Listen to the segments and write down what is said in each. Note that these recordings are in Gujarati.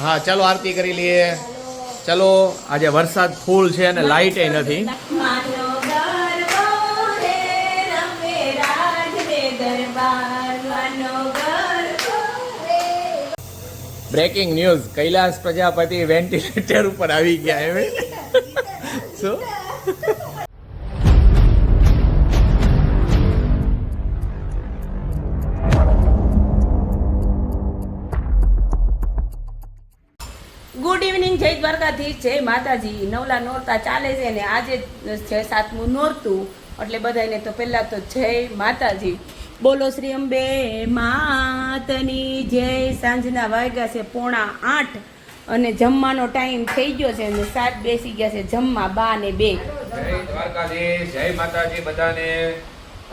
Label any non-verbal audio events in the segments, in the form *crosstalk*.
હા ચાલો આરતી કરી લઈએ. ચલો આજે વરસાદ ફૂલ છે અને લાઇટ નથી. ગરબો રે breaking news Kailash Prajapati ventilator ઉપર આવી ગયા એમ. શું? દ્વારકાધીશ જય માતાજી. નવલા નોરતા ચાલે છે ને આજે છે સાતમું નોરતું. એટલે બધાને તો પહેલાં તો જય માતાજી. બોલો શ્રી અંબે માતની જય. સાંજના વાગ્યા છે પોણા આઠ અને જમવાનો ટાઈમ થઈ ગયો છે અને સાત બેસી ગયા છે જમવા બા ને બે. જય દ્વારકાધીશ જય માતાજી બધાને.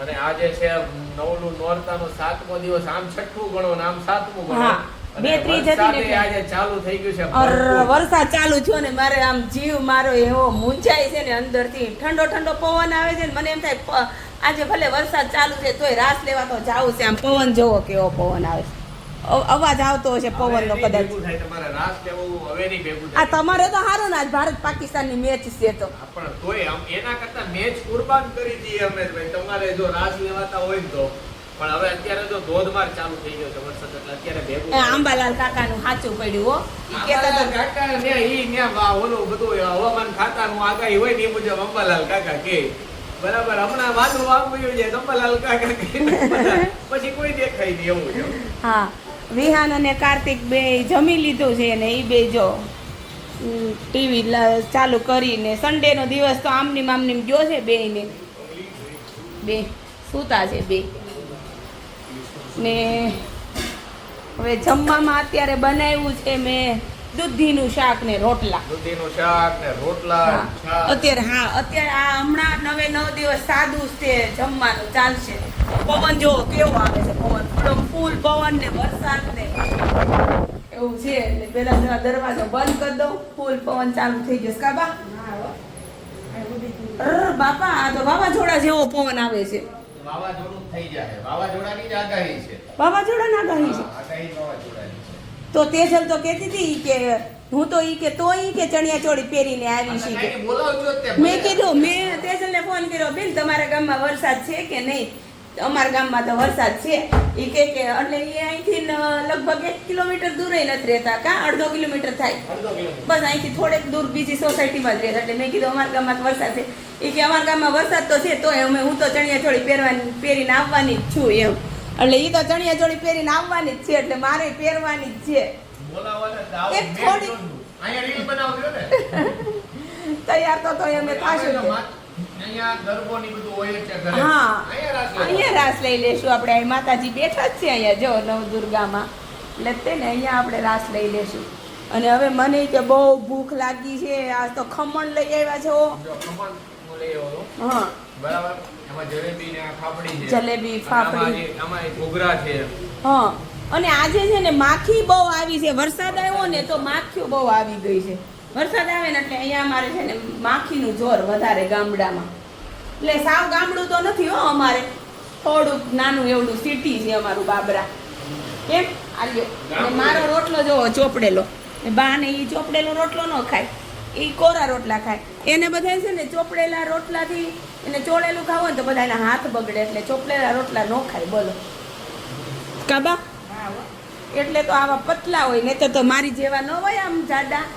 અને આજે છે નવલું નોરતાનો સાતમો દિવસ. આમ છઠ્ઠું ગણો ને આમ સાતમું ગણો. બે ત્રી જતી ને. આજે ચાલુ થઈ ગયું છે અર વરસાદ ચાલુ થયો ને મારે આમ જીવ મારો એવો મૂંઝાય છે ને અંદરથી. ઠંડો ઠંડો પવન આવે છે ને મને એમ થાય આજે ભલે વરસાદ ચાલુ છે તોય રાસ લેવા તો જાવું છે. આમ પવન જોવો કેવો પવન આવે છે. અવાજ આવતો હશે પવન નો કદાચ. આ તમારે તો સારું ને આજ ભારત પાકિસ્તાનની મેચ છે તો. પણ તોય એના કરતા મેચ કુરબાન કરી દઈએ અમે તમારે જો રાસ લેવાતા હોય તો. પણ હવે અત્યારે તો ધોધમાર ચાલુ થઈ ગયો છે વરસાદ એટલે અત્યારે ભેગું એ આંબાલાલ કાકાનું સાચું પડ્યું હો. ઈ કહેતા તો કાકા ને ઈ ને વા ઓલું બધું હવામાન ખાતાનું આગાહી હોય ને એ મુજબ અંબાલાલ કાકા કે બરાબર હમણાં વાદળું આવ્યું છે અંબાલાલ કાકા પછી કોઈ દેખાય નહીં એવું છે. હા વિહાન અને કાર્તિક બે જમી લીધું છે ને એ બે જો ટીવી ચાલુ કરીને સન્ડેનો દિવસ તો આમની મામની ગયો છે બે ને બે સૂતા છે બે. ને હવે જમવામાં અત્યારે બનાવ્યું છે મેં દૂધીનું શાક ને રોટલા. દૂધીનું શાક ને રોટલા અત્યારે હા અત્યારે આ હમણાં નવે નવ દિવસ સાદું છે જમવાનું ચાલશે. પવન જો કેવો આવે છે પવન. થોડો ફૂલ પવન ને વરસાદ ને એવું છે. એટલે પેલા જરા દરવાજો બંધ કરી દઉં. ફૂલ પવન ચાલુ થઈ જશે કાબા બાપા આ તો વાવાઝોડા જેવો પવન આવે છે. વાવાઝોડું થઈ જાય વાવાઝોડાની જ આગાહી છે. વાવાઝોડા ના કહી છે. આગાહી વાવાઝોડાની છે. તો તેજલ તો કહેતી હતી કે હું તો ઈ કે તો ઈ કે ચણિયા ચોળી પહેરીને આવી છે કે. મેં કીધું મેં તેજલને ફોન કર્યો બેન તમારા ગામમાં વરસાદ છે કે નહીં? અમારા ગામમાં તો વરસાદ છે. ઈ કે કે એટલે એ અહીંથી લગભગ એક કિલોમીટર દૂર નથી રહેતા કા? અડધો કિલોમીટર થાય. બસ અહીંથી થોડેક દૂર બીજી સોસાયટીમાં જ રહેતા. એટલે મેં કીધું અમારા ગામમાં વરસાદ છે. એ કે અમારા ગામમાં વરસાદ તો છે તોય અમે હું તો ચણિયા ચોળી પહેરવાની પહેરીને આવવાની જ છું એમ. એટલે એ તો ચણિયા ચોળી પહેરીને આવવાની જ છે એટલે મારે પહેરવાની જ છે. એક થોડી- *laughs* તૈયાર તો અમે થાશું અહીંયા. હા. રાસ લઈ લેશું આપણે. માતાજી બેઠા જ છે અહીંયા. જો નવદુર્ગામાં. એટલે તેને અહીંયા આપણે રાસ લઈ લેશું. અને હવે મને કે બહુ ભૂખ લાગી છે. આજ તો ખમણ લઈ આવ્યા છો. હું બરાબર? એમાં જલેબી ને ફાફડી છે. જલેબી, અને ફાફડી. આમાં જે- આમાં એક ઘૂઘરા છે. હા. અને આજે છે ને માખી બહુ આવી છે. વરસાદ આવ્યો ને તો માખીઓ બહુ આવી ગઈ છે. વરસાદ આવે ને એટલે અહીંયા અમારે છે ને માખીનું જોર વધારે ગામડામાં. એટલે સાવ ગામડું તો નથી હો અમારે. થોડુંક નાનું એવડું સિટી છે અમારું બાબરા. કેમ? આલ્યો. મારો રોટલો જોવો ચોપડેલો. બા ને એ ચોપડેલો રોટલો ન ખાય. એ કોરા રોટલા ખાય. એને બધા છે ને ચોપડેલા રોટલાથી એને ચોળેલું ખાવું ને તો બધા એના હાથ બગડે એટલે ચોપડેલા રોટલા ન ખાય બોલો. કાબા? એટલે તો આવા પતલા હોય ને તો તો મારી જેવા ન હોય આમ જાડા.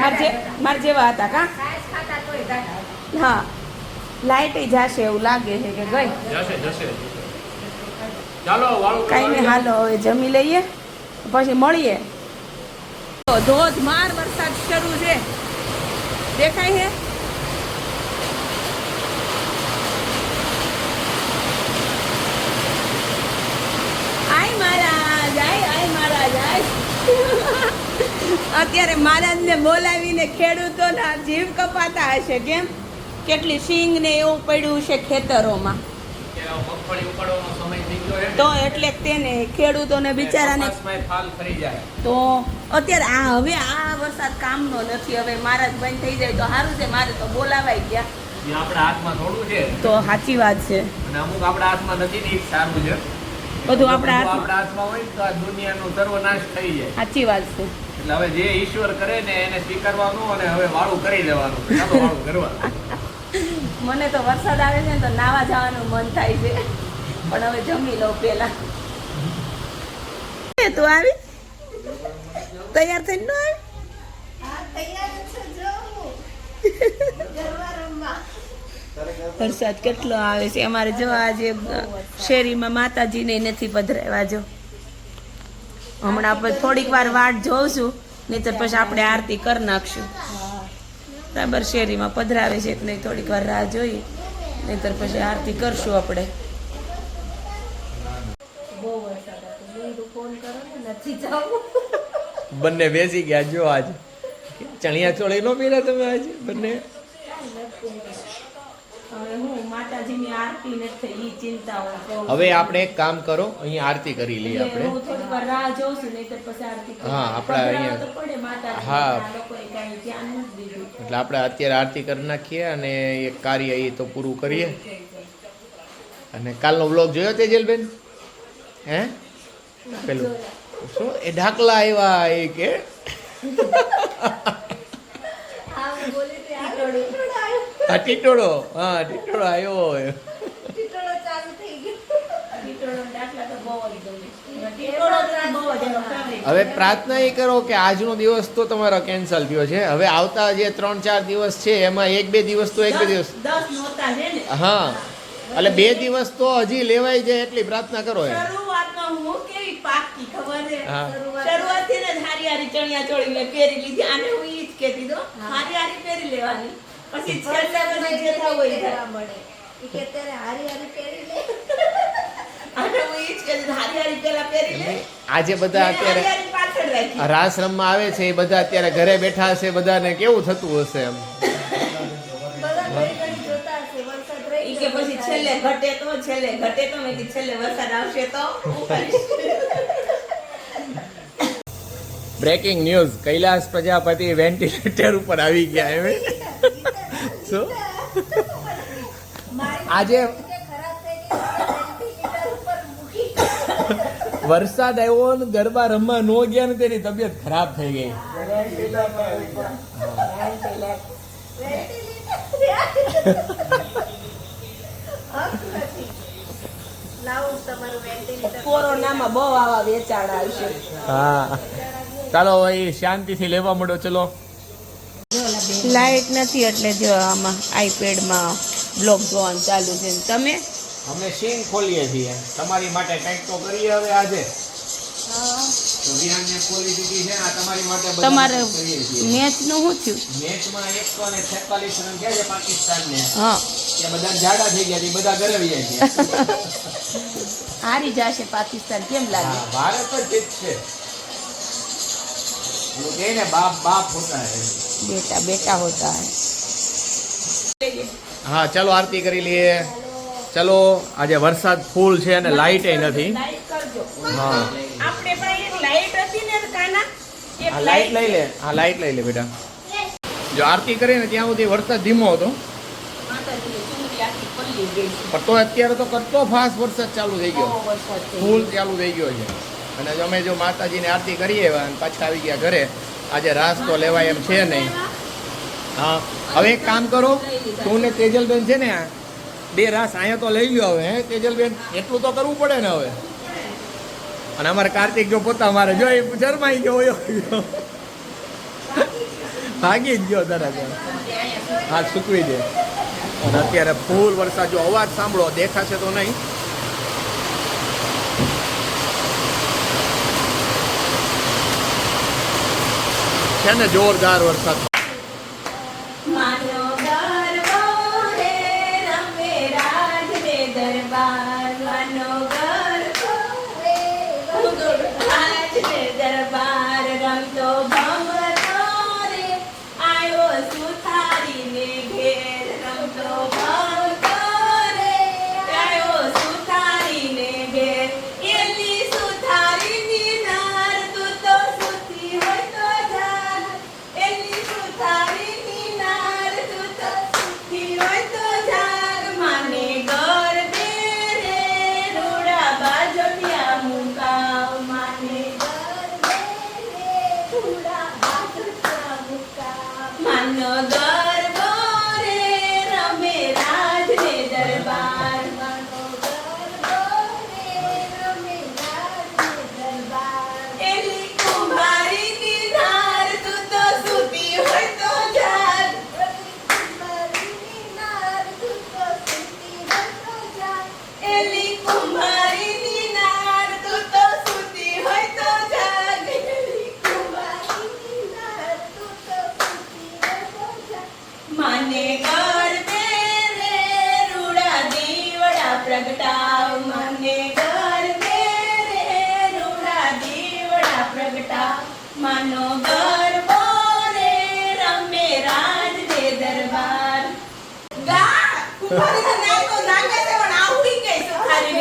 માર જે- માર જેવા હતા કા? હા. લાઈટ જાશે એવું લાગે છે કે ગઈ? જશે જશે. ચાલો કઈ નહીં હાલો હવે જમી લઈએ. પછી મળીએ. તો ધોધમાર વરસાદ શરૂ છે. દેખાય છે? અત્યારે મહારાજને બોલાવીને ખેડૂતોના જીવ કપાતા હશે કેમ? કેટલી સિંગ ને એવું પડ્યું છે ખેતરોમાં. તો એટલે તેને ખેડૂતોને બિચારાને તો અત્યારે આ હવે આ વરસાદ કામનો નથી હવે મારા જ બંધ થઈ જાય તો સારું છે મારે તો બોલાવાઈ ગયા. આપણા હાથમાં થોડું છે. તો સાચી વાત છે. અને અમુક આપણા હાથમાં નથી સારું છે. બધું આપણા હાથમાં હોય તો આ દુનિયાનો સર્વનાશ થઈ જાય. સાચી વાત છે. એટલે હવે જે ઈશ્વર કરે ને એને સ્વીકારવાનું અને હવે વાળું કરી લેવાનું. વાળું કરવા મને તો વરસાદ આવે છે ને તો નાવા જવાનું મન થાય છે. પણ હવે જમી લઉં પેલા તું આવી? તૈયાર થઈને નો આવી? વરસાદ કેટલો આવે છે. અમારે જો આજે શેરીમાં માતાજીને નથી પધરાવ્યા જો. હમણાં આપણે થોડીક વાર વાટ જોઉં છું નહીતર પછી આપણે આરતી કરી નાખશું. બરાબર શેરીમાં પધરાવે છે કે નહીં થોડીક વાર રાહ જોઈએ નહીતર પછી આરતી કરશું આપણે. બંને બેસી ગયા જો આજ. ચણિયા ચોળી નો પીરા તમે આજે બંને? હવે આપણે એક કામ કરો અહીંયા આરતી કરી લઈએ આપણે. હું આપણે અહીંયા- હા. એટલે આપણે અત્યારે આરતી કરી નાખીએ અને એક કાર્ય એ તો પૂરું કરીએ. અને કાલનો બ્લોગ જોયો તે જેલબેન? હે? પેલું? શું? એ ઢાકલા આવ્યા એ કે હા ટીટોળો હા ટીટોળો આવ્યો ટીટોળો. હવે પ્રાર્થના એ કરો કે આજનો દિવસ તો તમારો કેન્સલ થયો છે. હવે આવતા જે ત્રણ ચાર દિવસ છે એમાં એક બે દિવસ તો એક બે દિવસ. હા. એટલે બે દિવસ તો હજી લેવાય જાય એટલી પ્રાર્થના કરો એમ. હું. શરૂઆતથી જ હારી હારી ચણિયા ચોળી મેં પહેરી લીધી. આને હું ઈ જ કહેતી તો હારી હારી પહેરી લેવાની. પછી છેલ્લા પછી જે થાવ હોય થાય. હું ઈ જ કહેતી હારી હારી પહેરી લે. *laughs* આજે બધા હારી અત્યારે હારી પાછળ રાખી. આ રાસ રમવા આવે છે એ બધા અત્યારે ઘરે બેઠા હશે બધાને કેવું થતું હશે એમ? કે પછી છેલ્લે ઘટે તો છેલ્લે ઘટે તો મેં છેલ્લે વરસાદ આવશે તો. Breaking news Kailash Prajapati ventilator ઉપર આવી ગયા એમ. *laughs* શું આજે વરસાદ આવ્યો ને ગરબા રમવા નો ગયા ને તેની તબિયત ખરાબ થઈ ગઈ. કોરોનામાં બહુ આવા વેચાણ આવશે. હા. ચાલો ભાઈ શાંતિથી લેવા મળો ચલો. લાઈટ નથી એટલે જો આમાં આઈપેડમાં બ્લોગ જોવાનું ચાલુ છે. તમે? અમે સીન ખોલીએ છીએ. તમારી માટે કંઈક તો કરીએ હવે આજે. તમારી મેચનું શું થયું? મેચમાં એકસો ને છેતાલીસ રન થયા છે પાકિસ્તાનને. હા. એ બધા જાડા થઈ ગયા છે બધા ઘરે વહી જાય હારી જશે પાકિસ્તાન કેમ લાગે? ભારત જ જીતશે. એવું કહે ને બાપ બાપ હોતા હે બેટા બેટા હોતા. હે હા ચાલો આરતી કરી લઈએ. ચલો આજે વરસાદ ફૂલ છે અને લાઇટ નથી. લાઈટ હા. આપણે પાસે એક લાઈટ હતી ને કાના? એક આ લાઇટ લઈ લે. હા લાઇટ લઈ લે બેટા. જો આરતી કરી ને ત્યાં સુધી વરસાદ ધીમો હતો. પણ તો અત્યારે તો કરતો ફાસ્ટ વરસાદ ચાલુ થઈ ગયો. ફૂલ ચાલુ થઈ ગયો છે. અને જો અમે જો માતાજીને આરતી કરીએ અને પાછા આવી ગયા ઘરે આજે રાસ તો લેવાય એમ છે નહીં. હા, હવે એક કામ કરો, તું ને તેજલબેન છે ને બે રાસ અહીંયા તો લઈ લ્યો હવે, હે, તેજલબેન? એટલું તો કરવું પડે ને હવે. અને અમારે કાર્તિક જો પોતા અમારે જો એ શરમાઈ ગયો. ભાગી જ ગયો તરત હાથ સૂકવી દે. અને અત્યારે ફૂલ વરસાદ, જો અવાજ સાંભળો, દેખાશે તો નહીં. છે ને જોરદાર વરસાદ.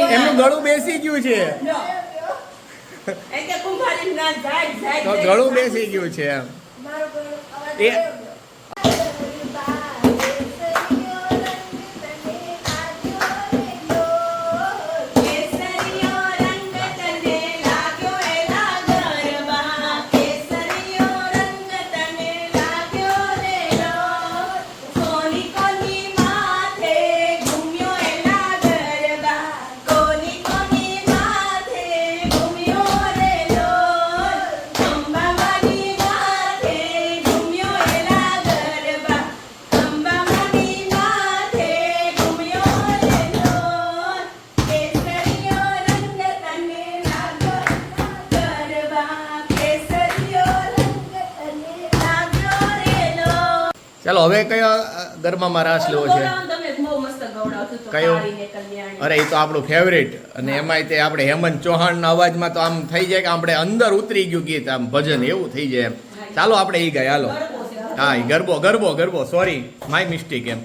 એમનું ગળું બેસી ગયું છે. નો એ કે કુંભારી ના જાય જાય તો ગળું બેસી ગયું છે એમ. એ હવે કયો ગરબામાં રાસ લેવો છે? કયો? અરે એ તો આપણું ફેવરેટ અને એમાંય તે આપણે હેમંત ચૌહાણના અવાજમાં તો આમ થઈ જાય કે આપણે અંદર ઉતરી ગયું ગીત આમ ભજન એવું થઈ જાય એમ. ચાલો આપણે એ ગાય હાલો. હા એ ગરબો ગરબો ગરબો. સોરી માય મિસ્ટેક એમ.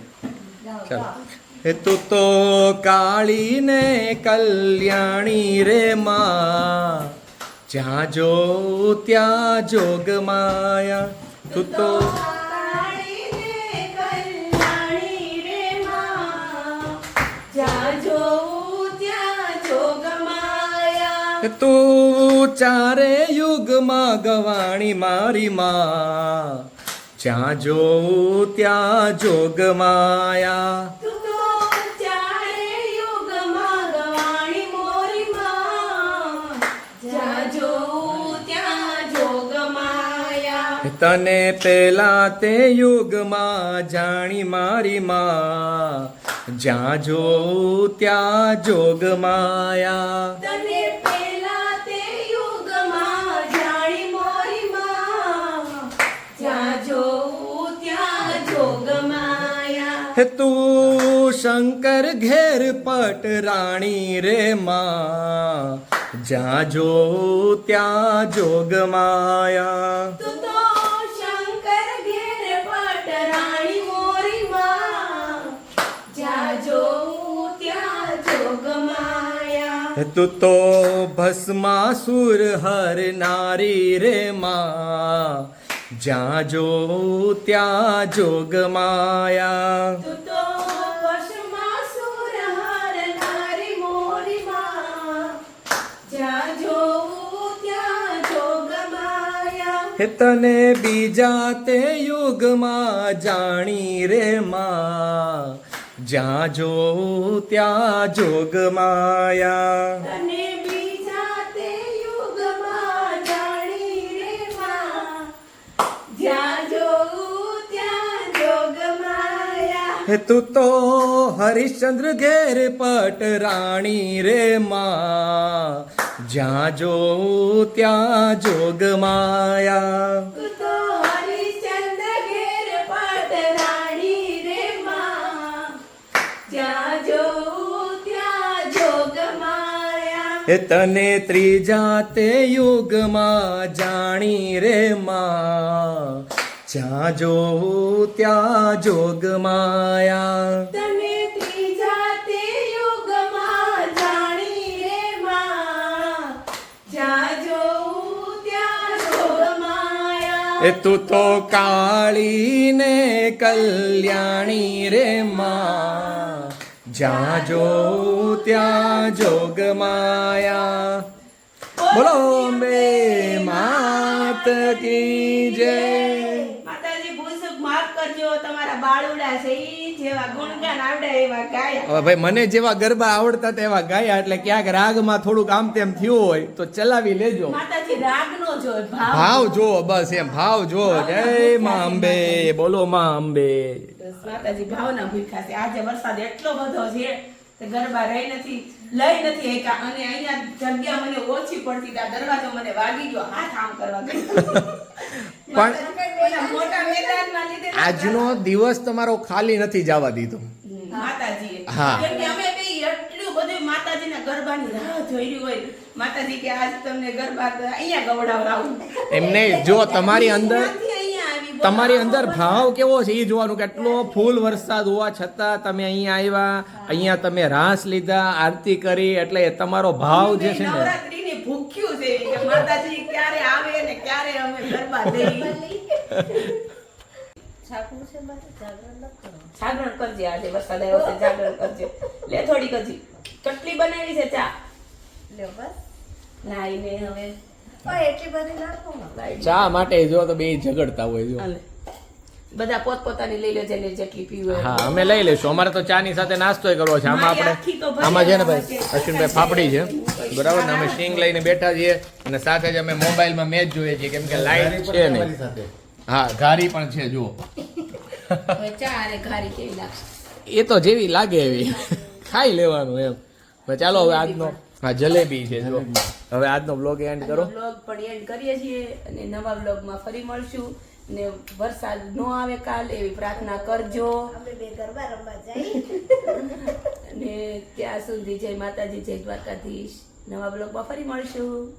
ચાલો. એ તું તો કાળી ને કલ્યાણી રે માં. જ્યાં જો ત્યાં જોગ માયા. તું તો તું ચારે યુગમાં ગવાણી મારી માં. જ્યાં જોઉં ત્યાં જોગ માયા. જોઉં તને પેલા તે યુગમાં જાણી મારી માં. જ્યાં જો ત્યાં જોગ માયા. તું શંકર ઘેર પટ રાણી રે માં જ્યાં જો ત્યાં જોગ માયા તું તો ભસ્માસુર હર નારી રે માં જ્યાં જો ત્યાં જોગ માયા હે તને બીજા તે યુગમાં જાણી રે માં. જ્યાં જો ત્યાં જોગ માયા તું તો હરિશ્ચંદ્ર ઘેર પટ રાણી રે માં. જ્યાં જો ત્યાં જોગ માયા. તને ત્રીજા તે યુગમાં જાણી રે માં. જ્યાં જો ત્યાં જોગ માયા. તને ત્રીજા તે યુગમાં જાણી રે માં. જ્યાં જોઉં ત્યાં જોગમાયા એ તું તો કાળી ને કલ્યાણી રે માં. જ્યાં જો ત્યાં જોગ માયા. બોલો બે માત કી જય માતાજી ભૂસુક માફ કરજો તમારા બાળુડા છે ઈ જેવા ગુણગાન આવડે એવા ગાયા. હવે ભાઈ મને જેવા ગરબા આવડતા હતા એવા ગાયા એટલે ક્યાંક રાગમાં થોડુંક આમ તેમ થયું હોય તો ચલાવી લેજો. માતાજી રાગ નો જોય ભાવ જો બસ એમ ભાવ જો. જય માં અંબે બોલો માં અંબે. માતાજી ભાવના ભૂખ્યા છે આજે વરસાદ એટલો બધો છે ગરબા રહી નથી લઈ નથી એકા અને અહીંયા જગ્યા મને ઓછી પડતી દરવાજો મને વાગી ગયો હાથ આમ કરવા *laughs* પણ આજનો દિવસ તમારો ખાલી નથી જવા દીધો. હા. એમને જો તમારી અંદર. તમારી અંદર ભાવ કેવો છે? એ જોવાનું કેટલો ફૂલ વરસાદ હોવા છતાં તમે અહીંયા આવ્યા અહીંયા તમે રાસ લીધા આરતી કરી એટલે તમારો ભાવ જે છે ને ભૂખ્યું છે કે માતાજી ક્યારે આવે ને ક્યારે અમે ગરબા દઈ છાપું જાગરણ કરજે આજે વરસાદ આવ્યો છે જાગરણ કરજે. લે થોડીક હજી. ચટલી બનાવી છે ચા. લ્યો બસ. નાઈને હવે એટલી બધી નાખો લાઈ ચા માટે જો તો બે ઝઘડતા હોય જો. બધા પોતપોતાની લઈ લો ને જેટલી પીવે. હા અમે લઈ લઈશું. અમારે તો ચાની સાથે નાસ્તો કરવો છે. આમાં આપણે આમાં છે ને ભાઈ અશ્વિનભાઈ ફાફડી છે. બરાબર ને? અમે સિંગ લઈને બેઠા છીએ અને સાથે જ અમે મોબાઈલમાં મેચ જોઈએ છીએ. કેમ કે લાઈટ છે ને હા ઘારી પણ છે જુઓ. એ તો જેવી લાગે એવી. ખાઈ લેવાનું એમ. ચાલો હવે આજનો હા જલેબી છે જો હવે આજનો બ્લોગ એન્ડ કરો. બ્લોગ પણ એન્ડ કરીએ છીએ અને નવા બ્લોગમાં ફરી મળશું. ને વરસાદ ન આવે કાલ એવી પ્રાર્થના કરજો. અમે બે ગરબા રમવા જઈ અને *laughs* ત્યાં સુધી જય માતાજી જય દ્વારકાધીશ. નવા બ્લોગમાં ફરી મળશું.